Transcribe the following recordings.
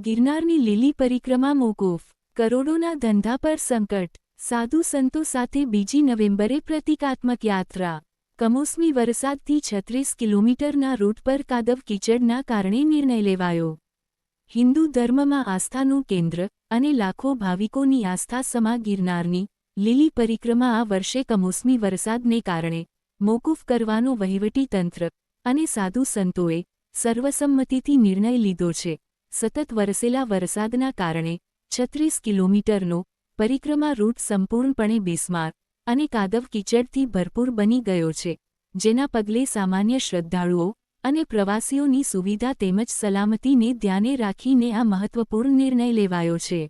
ગિરનારની લીલી પરિક્રમા મોકૂફ. કરોડોના ધંધા પર સંકટ. સાધુ સંતો સાથે બીજી નવેમ્બરે પ્રતિકાત્મક યાત્રા. કમોસમી વરસાદથી છત્રીસ કિલોમીટરના રૂટ પર કાદવ કીચડના કારણે નિર્ણય લેવાયો. હિન્દુ ધર્મમાં આસ્થાનું કેન્દ્ર અને લાખો ભાવિકોની આસ્થા સમા ગિરનારની લીલી પરિક્રમા આ વર્ષે કમોસમી વરસાદને કારણે મોકૂફ કરવાનો વહીવટી તંત્ર અને સાધુ સંતોએ સર્વસંમતિથી નિર્ણય લીધો છે. સતત વરસેલા વરસાદના કારણે છત્રીસ કિલોમીટરનો પરિક્રમા રૂટ સંપૂર્ણપણે બેસમાર અને કાદવ કીચડથી ભરપૂર બની ગયો છે, જેના પગલે સામાન્ય શ્રદ્ધાળુઓ અને પ્રવાસીઓની સુવિધા તેમજ સલામતીને ધ્યાને રાખીને આ મહત્વપૂર્ણ નિર્ણય લેવાયો છે.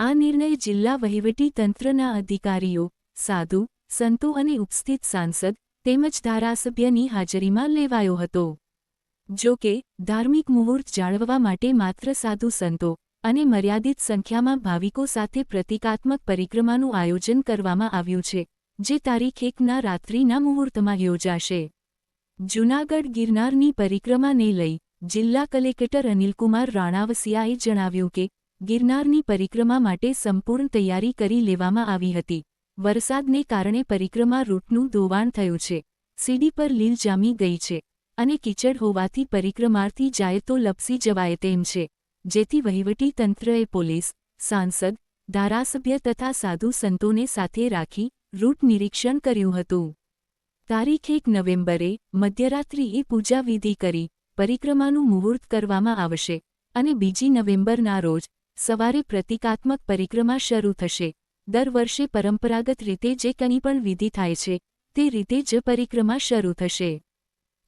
આ નિર્ણય જિલ્લા વહીવટી તંત્રના અધિકારીઓ, સાધુ, સંતો અને ઉપસ્થિત સાંસદ તેમજ ધારાસભ્યની હાજરીમાં લેવાયો હતો. જો કે, ધાર્મિક મુહૂર્ત જાળવવા માટે માત્ર સાધુ સંતો અને મર્યાદિત સંખ્યામાં ભાવિકો સાથે પ્રતિકાત્મક પરિક્રમાનું આયોજન કરવામાં આવ્યું છે, જે તારીખ એકના રાત્રિના મુહૂર્તમાં યોજાશે. જૂનાગઢ ગિરનારની પરિક્રમાને લઈ જિલ્લા કલેક્ટર અનિલકુમાર રાણાવસિયાએ જણાવ્યું કે, ગિરનારની પરિક્રમા માટે સંપૂર્ણ તૈયારી કરી લેવામાં આવી હતી. વરસાદને કારણે પરિક્રમા રૂટનું ધોવાણ થયું છે. સીડી પર લીલ જામી ગઈ છે અને કીચડ હોવાથી પરિક્રમાર્થી જાય તો લપસી જવાય તેમ છે. જેથી વહીવટી તંત્રએ પોલીસ, સાંસદ, ધારાસભ્ય તથા સાધુ સંતોને સાથે રાખી રૂટ નિરીક્ષણ કર્યું હતું. તારીખ એક નવેમ્બરે મધ્યરાત્રિએ પૂજા વિધિ કરી પરિક્રમાનું મુહૂર્ત કરવામાં આવશે અને બીજી નવેમ્બરના રોજ સવારે પ્રતિકાત્મક પરિક્રમા શરૂ થશે. દર વર્ષે પરંપરાગત રીતે જે કંઈ પણ વિધિ થાય છે, તે રીતે જ પરિક્રમા શરૂ થશે.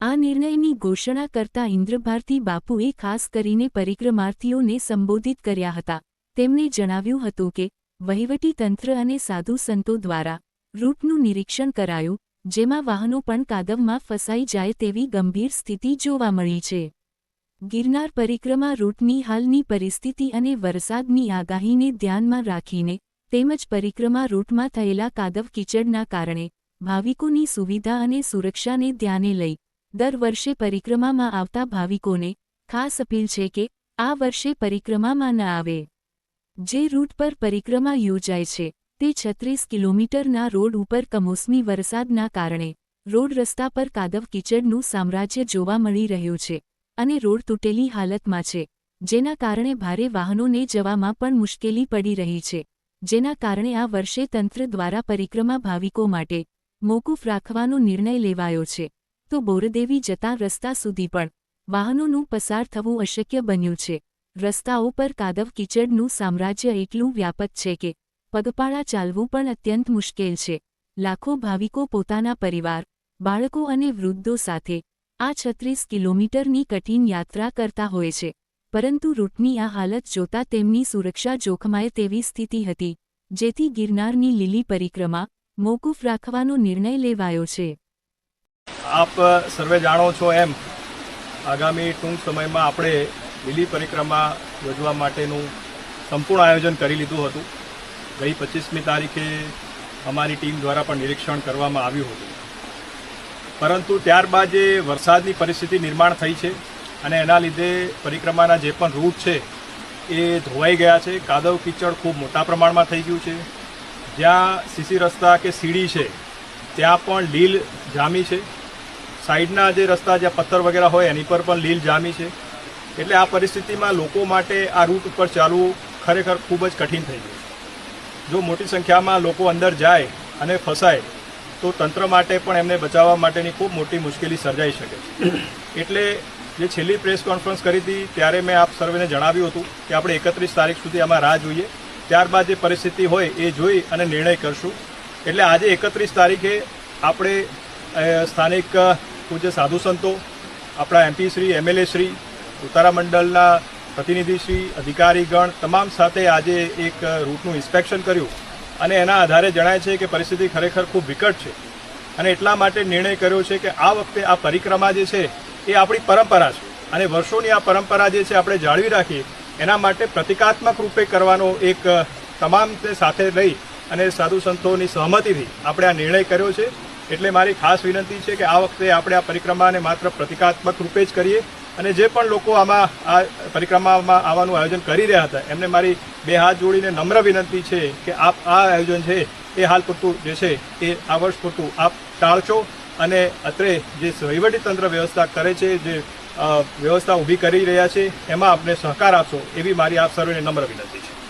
આ નિર્ણયની ઘોષણા કરતા ઇન્દ્રભારતી બાપુએ ખાસ કરીને પરિક્રમાર્થીઓને સંબોધિત કર્યા હતા. તેમણે જણાવ્યું હતું કે, વહીવટી તંત્ર અને સાધુ સંતો દ્વારા રૂટનું નિરીક્ષણ કરાયું, જેમાં વાહનો પણ કાદવમાં ફસાઈ જાય તેવી ગંભીર સ્થિતિ જોવા મળી છે. ગિરનાર પરિક્રમા રૂટની હાલની પરિસ્થિતિ અને વરસાદની આગાહીને ધ્યાનમાં રાખીને તેમજ પરિક્રમા રૂટમાં થયેલા કાદવ કીચડના કારણે ભાવિકોની સુવિધા અને સુરક્ષાને ધ્યાને લઈ દર વર્ષે પરિક્રમામાં આવતા ભાવિકોને ખાસ અપીલ છે કે આ વર્ષે પરિક્રમામાં ન આવે. જે રૂટ પર પરિક્રમા યોજાય છે તે છત્રીસ કિલોમીટરના રોડ ઉપર કમોસમી વરસાદના કારણે રોડ રસ્તા પર કાદવ કીચડનું સામ્રાજ્ય જોવા મળી રહ્યું છે અને રોડ તૂટેલી હાલતમાં છે, જેના કારણે ભારે વાહનોને જવામાં પણ મુશ્કેલી પડી રહી છે. જેના કારણે આ વર્ષે તંત્ર દ્વારા પરિક્રમા ભાવિકો માટે મોકૂફ રાખવાનો નિર્ણય લેવાયો છે. તો બોરદેવી જતા રસ્તા સુધી પણ વાહનોનું પસાર થવું અશક્ય બન્યું છે. રસ્તાઓ પર કાદવ કીચડનું સામ્રાજ્ય એટલું વ્યાપક છે કે પગપાળા ચાલવું પણ અત્યંત મુશ્કેલ છે. લાખો ભાવિકો પોતાના પરિવાર, બાળકો અને વૃદ્ધો સાથે આ છત્રીસ કિલોમીટરની કઠિન યાત્રા કરતા હોય છે. પરંતુ રૂટની આ હાલત જોતા તેમની સુરક્ષા જોખમાય તેવી સ્થિતિ હતી, જેથી ગિરનારની લીલી પરિક્રમા મોકૂફ રાખવાનો નિર્ણય લેવાયો છે. આપ સર્વે જાણો છો એમ, આગામી ટૂંક સમયમાં આપણે લીલી પરિક્રમા યોજવા માટેનું સંપૂર્ણ આયોજન કરી લીધું હતું. ગઈ પચીસમી તારીખે અમારી ટીમ દ્વારા પણ નિરીક્ષણ કરવામાં આવ્યું હતું. પરંતુ ત્યારબાદ જે વરસાદની પરિસ્થિતિ નિર્માણ થઈ છે અને એના લીધે પરિક્રમાના જે પણ રૂટ છે, એ ધોવાઈ ગયા છે. કાદવ કીચડ ખૂબ મોટા પ્રમાણમાં થઈ ગયું છે. જ્યાં સીસી રસ્તા કે સીડી છે, ત્યાં પણ લીલ જામી છે. સાઈડના જે રસ્તા, જ્યાં પથ્થર વગેરે હોય, એની પર પણ લીલ જામી છે. એટલે આ પરિસ્થિતિમાં લોકો માટે આ રૂટ ઉપર ચાલવું ખરેખર ખૂબ જ કઠિન થઈ ગયું જો મોટી સંખ્યામાં લોકો અંદર જાય અને ફસાય, તો તંત્ર માટે પણ એમને બચાવવા માટેની ખૂબ મોટી મુશ્કેલી સર્જાઈ શકે છે. એટલે જે છેલ્લી પ્રેસ કોન્ફરન્સ કરી હતી, ત્યારે મેં આપ સર્વેને જણાવ્યું હતું કે આપણે એકત્રીસ તારીખ સુધી આમાં રાહ જોઈએ. ત્યારબાદ જે પરિસ્થિતિ હોય એ જોઈ અને નિર્ણય કરશું. એટલે આજે એકત્રીસ તારીખે આપણે સ્થાનિક પૂજ્ય સાધુ સંતો, આપણા એમપી શ્રી, એમએલએ શ્રી, ઉતારા મંડળના પ્રતિનિધિશ્રી અધિકારીગણ તમામ સાથે આજે એક રૂટનું ઇન્સ્પેક્શન કર્યું. અને એના આધારે જણાય છે કે પરિસ્થિતિ ખરેખર ખૂબ વિકટ છે. અને એટલા માટે નિર્ણય કર્યો છે કે આ વખતે આ પરિક્રમા જે છે એ આપણી પરંપરા છે. અને વર્ષોની આ પરંપરા જે છે આપણે જાળવી રાખીએ, એના માટે પ્રતિકાત્મક રૂપે કરવાનો એક તમામ સાથે લઈ અને સાધુ સંતોની સહમતિથી આપણે આ નિર્ણય કર્યો છે. એટલે મારી ખાસ વિનંતી છે કે આ વખતે આપણે આ પરિક્રમાને માત્ર પ્રતિકાત્મક રૂપે જ કરીએ અને જે પણ લોકો આમાં આ પરિક્રમામાં આવવાનું આયોજન કરી રહ્યા હતા, એમને મારી બે હાથ જોડીને નમ્ર વિનંતી છે કે આપ આ આયોજન છે એ હાલ પૂરતું જે છે એ આ વર્ષ પૂરતું આપ ટાળશો અને અત્રે જે તંત્ર વ્યવસ્થા કરે છે, જે વ્યવસ્થા ઊભી કરી રહ્યા છે, એમાં આપને સહકાર આપશો, એવી મારી આપ સર્વેને નમ્ર વિનંતી છે.